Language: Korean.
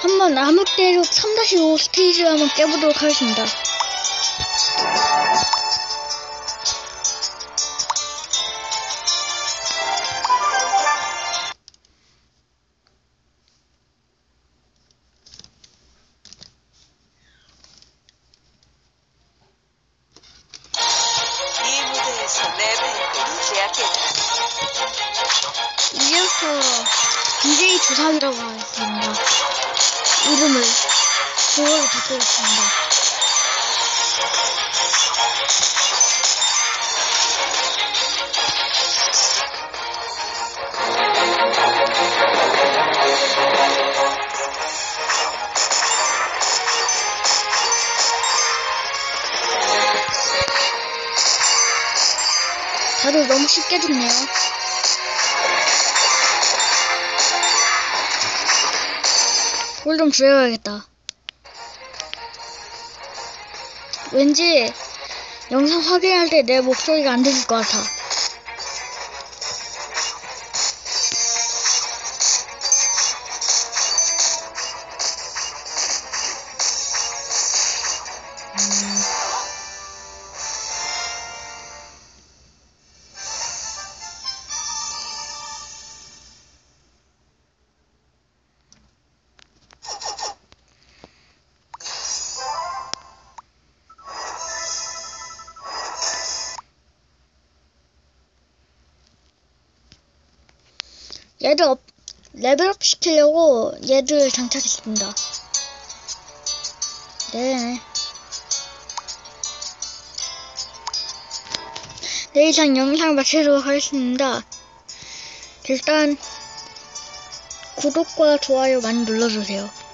한번 암흑대륙 3-5 스테이지를 한번 깨보도록 하겠습니다. 이 무대에서 내 팬들이 계약했다. 이제부터 DJ 조상이라고 하겠습니다. 이름을 그걸로 바꾸겠습니다. 다들 너무 쉽게 죽네요. 뭘좀 줄여야겠다. 왠지 영상 확인할 때 내 목소리가 안 들릴 것 같아. 얘들 업, 레벨업 시키려고 얘들 장착했습니다. 네. 네, 이상 영상 마치도록 하겠습니다. 일단, 구독과 좋아요 많이 눌러주세요.